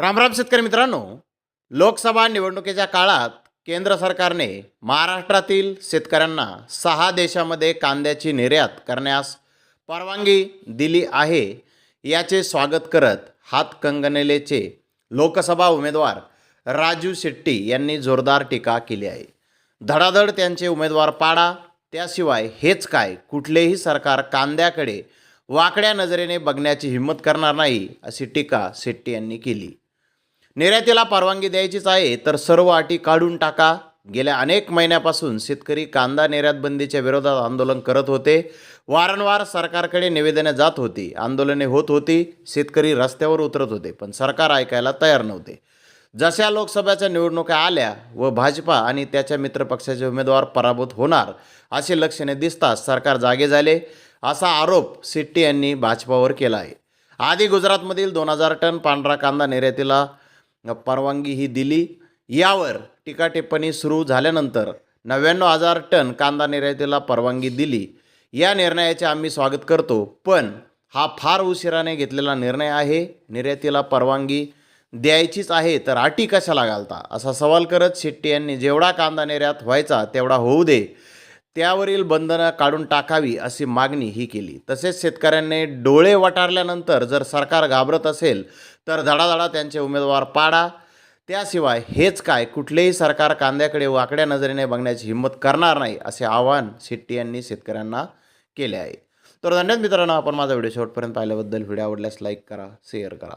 रामराम शेतकरी मित्रांनो लोकसभा निवडणुकीच्या काळात केंद्र सरकारने महाराष्ट्रातील शेतकऱ्यांना सहा देशामध्ये कांद्याची निर्यात करण्यास परवानगी दिली आहे. याचे स्वागत करत हातकंगनेलेचे लोकसभा उमेदवार राजू शेट्टी यांनी जोरदार टीका केली आहे. धडाधड त्यांचे उमेदवार पाडा त्याशिवाय हेच काय? कुठलेही सरकार कांद्याकडे वाकड्या नजरेने बघण्याची हिंमत करणार नाही अशी टीका शेट्टी यांनी केली. निर्यातीला परवानगी द्यायचीच आहे तर सर्व अटी काढून टाका. गेल्या अनेक महिन्यापासून शेतकरी कांदा निर्यात बंदीच्या विरोधात आंदोलन करत होते. वारंवार सरकारकडे निवेदने जात होती. आंदोलने होत होती. शेतकरी रस्त्यावर उतरत होते पण सरकार ऐकायला तयार नव्हते. जशा लोकसभेच्या निवडणुका आल्या व भाजपा आणि त्याच्या मित्रपक्षाचे उमेदवार पराभूत होणार असे लक्षणे दिसताच सरकार जागे झाले असा आरोप सिट्टी यांनी भाजपावर केला आहे. आधी गुजरातमधील दोन हजार टन पांढरा कांदा निर्यातीला परवानगी ही दिली. यावर टीका टिप्पणी सुरू झाल्यानंतर नव्याण्णव हजार टन कांदा निर्यातीला परवानगी दिली. या निर्णयाचे आम्ही स्वागत करतो पण हा फार उशिराने घेतलेला निर्णय आहे. निर्यातीला परवानगी द्यायचीच आहे तर अटी कशाला घालता? असा सवाल करत शेट्टी यांनी जेवढा कांदा निर्यात व्हायचा तेवढा होऊ दे. त्यावरील बंधनं काढून टाकावी अशी मागणी ही केली. तसेच शेतकऱ्यांनी डोळे वटारल्यानंतर जर सरकार घाबरत असेल तर धडाधडा त्यांचे उमेदवार पाडा. त्याशिवाय हेच काय? कुठलेही सरकार कांद्याकडे वाकड्या नजरेने बघण्याची हिंमत करणार नाही असे आवाहन शेट्टी यांनी शेतकऱ्यांना केले आहे. तर धन्यवाद मित्रांनो आपण माझा व्हिडिओ शेवटपर्यंत पाहिल्याबद्दल. व्हिडिओ आवडल्यास लाईक करा शेअर करा.